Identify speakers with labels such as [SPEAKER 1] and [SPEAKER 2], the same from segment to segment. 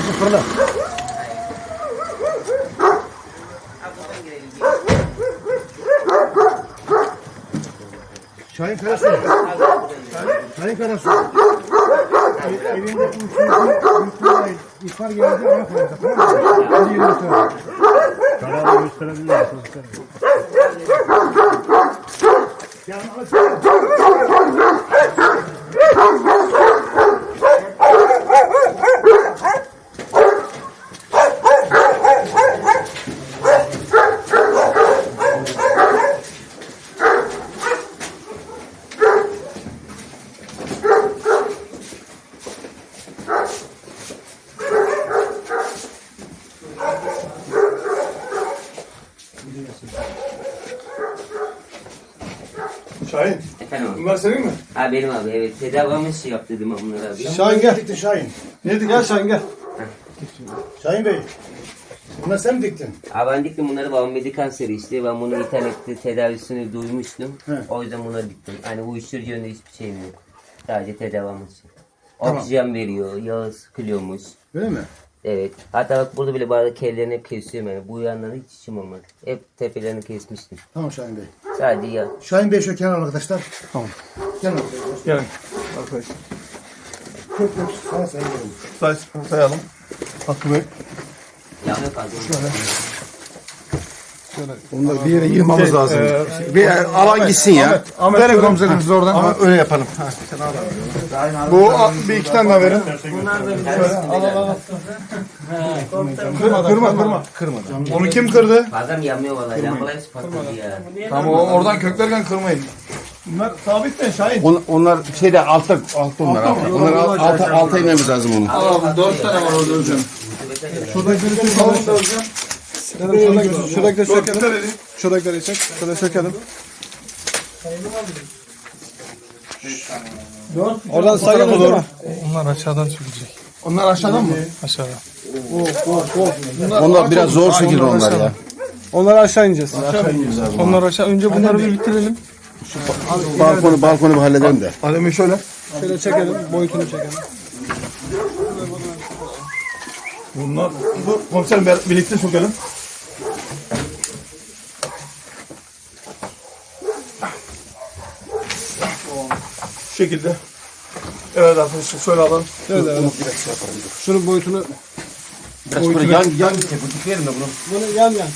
[SPEAKER 1] Abicim fırla. Şahin Karasu. Şahin Karasu. E- Evinde yüklemeyin. İhbar geldi ona koyacak. Tamam? Hadi yürü götür. Kararı gösterebilir misin? Ya,
[SPEAKER 2] Şahin,
[SPEAKER 3] Efendim abi.
[SPEAKER 2] bunlar senin mi?
[SPEAKER 3] Ha benim abi evet tedavimiz şey yaptırdım ben bunları abi.
[SPEAKER 1] Şahin gel. Diktin Şahin.
[SPEAKER 2] Neydi? Gel Şahin gel.
[SPEAKER 1] Şahin Bey. Bunları sen mi diktin?
[SPEAKER 3] Abi ben diktim bunları babam bedi kanseri işte ben bunu internette tedavisini duymuştum.
[SPEAKER 1] He.
[SPEAKER 3] O yüzden bunları diktim. Hani uyuşturucu yönde hiçbir şeyim yok. Sadece tedavimiz için.
[SPEAKER 1] Tamam.
[SPEAKER 3] Oksijen veriyor, yağı sıkılıyormuş.
[SPEAKER 1] Öyle mi?
[SPEAKER 3] Evet. Hatta bak burada bile bazı kellerini hep kesiyorum yani. Bu yandan hiç işim olmadı. Hep tepelerini kesmiştim.
[SPEAKER 1] Tamam Şahin Bey.
[SPEAKER 3] Sadece yağ.
[SPEAKER 1] Şahin Bey şu kenar arkadaşlar.
[SPEAKER 2] Tamam.
[SPEAKER 1] Gel arkadaşlar.
[SPEAKER 2] Gel. Arkadaşlar.
[SPEAKER 1] Çok çok sana sayıyorum.
[SPEAKER 2] Say, sayalım. Hakkı Bey.
[SPEAKER 3] Yağ yok az önce.
[SPEAKER 4] Bunları bir yere yığmamız
[SPEAKER 2] Şey,
[SPEAKER 4] lazım.
[SPEAKER 2] e,
[SPEAKER 4] bir alan gitsin ya.
[SPEAKER 2] Ahmet, Ahmet
[SPEAKER 4] Verin
[SPEAKER 2] şöyle-
[SPEAKER 4] komiserim siz oradan. Ama öyle yapalım.
[SPEAKER 2] Bu a- bir iki tane daha verin. Şöyle al al al. Kırma kırma kırma.
[SPEAKER 4] Kırmadan.
[SPEAKER 2] Onu kim kırdı?
[SPEAKER 3] Fazla yanmıyor vallahi. Lambalar hepsi patladı ya.
[SPEAKER 2] Tamam o- oradan köklerken kırmayın. Bunlar sabit mi Şahin?
[SPEAKER 4] On, onlar şeyde altta altta onlar.
[SPEAKER 2] Altta
[SPEAKER 4] onlar alt- alta, alta inmemiz lazım onu.
[SPEAKER 2] Al dört tane var orada hocam. Şuradakileri çekelim. Şuradakileri şuradakileri sökelim. Şuradakileri çek. Şurada sökelim. Oradan sayalım değil mi?
[SPEAKER 5] Onlar aşağıdan çıkacak.
[SPEAKER 2] Onlar aşağıdan mı?
[SPEAKER 5] Aşağıdan.
[SPEAKER 4] Onlar biraz zor şekilde onlar ya.
[SPEAKER 5] Onlar aşağı ineceğiz. Onlar aşağı. Önce bunları bir bitirelim.
[SPEAKER 4] Balkonu balkonu bir halledelim de.
[SPEAKER 2] Alemi şöyle.
[SPEAKER 5] Şöyle çekelim. Boyutunu çekelim.
[SPEAKER 2] Bunlar bu komiserim bir- birlikte sökelim. Şu şekilde. Evet arkadaşlar şöyle alalım.
[SPEAKER 5] Şunun boyutunu
[SPEAKER 4] Biraz böyle yan yan tepki de bunu.
[SPEAKER 5] bunu yan yan.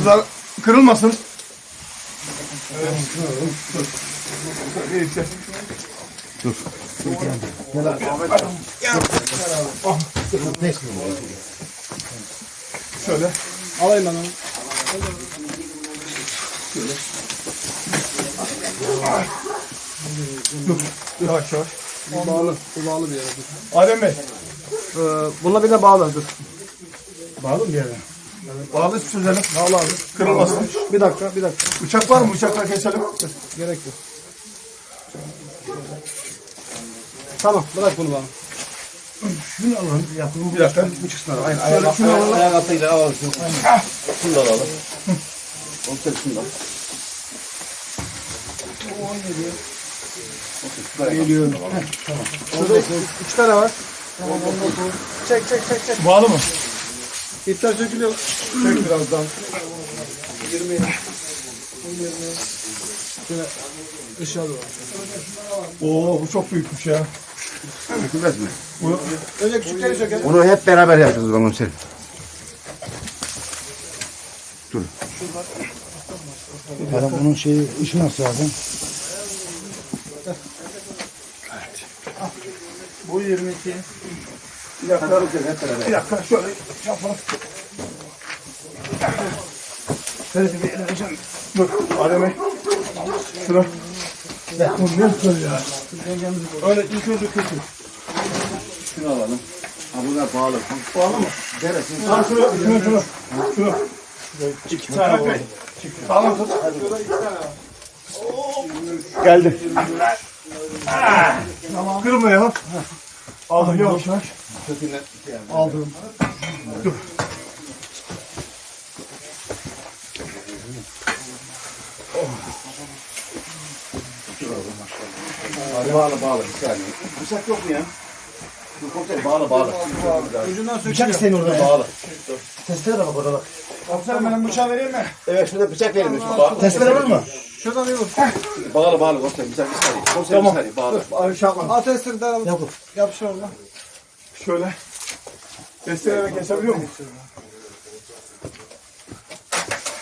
[SPEAKER 2] Bunlar kırılmasın. Evet. Dur. Dur. Birlikte. Şöyle.
[SPEAKER 5] Alayım ben onu.
[SPEAKER 2] Yavaş yavaş.
[SPEAKER 5] Bu bağlı. Bağlı bir yere. Dur.
[SPEAKER 2] Adem Bey.
[SPEAKER 5] Ee, bununla bir de bağlı. Dur.
[SPEAKER 1] Bağlı mı bir yere?
[SPEAKER 2] Bağlı çözelim. Bağlı abi. Kırılmasın.
[SPEAKER 5] Bir dakika. Bir dakika.
[SPEAKER 2] Bıçak var mı? Bıçakla keselim.
[SPEAKER 5] Gerek yok. Tamam. Bırak bunu bana.
[SPEAKER 1] Şunu alalım. Yapalım.
[SPEAKER 2] Bir dakika.
[SPEAKER 1] Bu çıksın. Aynen.
[SPEAKER 2] Şöyle şunu alalım.
[SPEAKER 4] Ayak altıyla alalım. Şunu da alalım. Komiserim şunu da.
[SPEAKER 5] Şurada üç tane var. Çek çek çek çek.
[SPEAKER 2] Bağlı mı?
[SPEAKER 5] İpler sökülüyor.
[SPEAKER 2] Çek birazdan.
[SPEAKER 5] Işığa doğru.
[SPEAKER 2] Oo bu çok büyükmüş ya.
[SPEAKER 4] Dökülmez mi?
[SPEAKER 2] Bu
[SPEAKER 5] Önce küçükleri sökelim.
[SPEAKER 4] Onu hep beraber yapacağız komiserim.
[SPEAKER 1] Adam bunun şeyi ışıması lazım.
[SPEAKER 2] Bu 22. Bir dakika. Bir dakika şöyle yapalım. Şöyle bir ele vereceğim. Dur Adem Bey. Şunu. Ya bu ne söylüyor ya? Öyle ilk önce kötü.
[SPEAKER 4] Şunu alalım. Ha bunlar bağlı.
[SPEAKER 2] Bağlı mı? Tamam şunu, şunu, şunu. Şunu. İki tane. Sağlam tut. Geldi. Tamam. Kırmayalım. Aldım yavaş yavaş. Aldım. Dur.
[SPEAKER 4] Bağlı bağlı bir saniye. Bıçak yok mu ya? Dur komiserim bağlı bağlı.
[SPEAKER 2] Bıçak isteyin orada ya.
[SPEAKER 4] Bağlı.
[SPEAKER 2] Testere de bak orada bak.
[SPEAKER 5] Komiserim benim bıçağı vereyim mi?
[SPEAKER 4] Evet şurada bıçak verin.
[SPEAKER 2] Testere var mı?
[SPEAKER 5] Şuradan bir vur.
[SPEAKER 4] Bağlı bağlı komiserim. Bir saniye. Komiserim bir saniye bağlı.
[SPEAKER 2] Abi şapla.
[SPEAKER 5] Al testleri de al.
[SPEAKER 2] Yakup.
[SPEAKER 5] Yapışır orada.
[SPEAKER 2] Şöyle. Testereyle kesebiliyor muyum?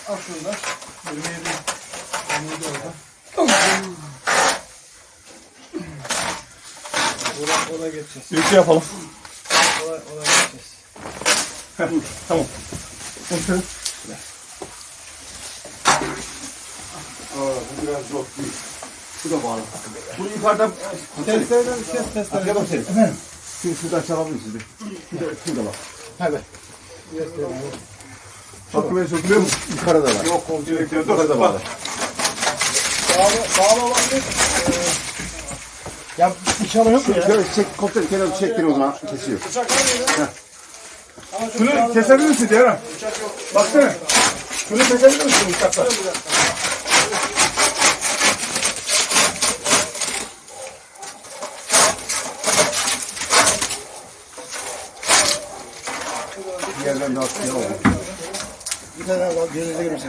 [SPEAKER 5] Al şurada. 27. 27 orada. Oraya, oraya geçeceğiz.
[SPEAKER 2] Şey yapalım.
[SPEAKER 5] Oraya, oraya geçeceğiz.
[SPEAKER 2] Tamam. Komiserim.
[SPEAKER 4] Biraz zor. Bu da bağlı. Bunu yukarıdan
[SPEAKER 5] Testlerden kes testleri.
[SPEAKER 4] komiserim.
[SPEAKER 2] Efendim.
[SPEAKER 4] Şu şuradan çalabilirsiniz. bir. Şurada, şurada bak.
[SPEAKER 2] Hakkı Bey sökülüyor mu?
[SPEAKER 4] Yukarıda var.
[SPEAKER 2] Yok komiserim. Dur.
[SPEAKER 4] Yukarıda bağlı.
[SPEAKER 5] Bağlı, bağlı olan bir
[SPEAKER 2] Ya bıçağı yok mu ya?
[SPEAKER 4] Şöyle çek, komiserim kenara çektirin o zaman kesiyor.
[SPEAKER 5] bıçak var mıydı?
[SPEAKER 2] Şunu kesebilir misin
[SPEAKER 5] yok.
[SPEAKER 2] Baksana. Şunu kesebilir misin bıçakla?
[SPEAKER 4] Bir yerden daha sıkıyor.
[SPEAKER 2] Bir tane daha gözünüze girmesin.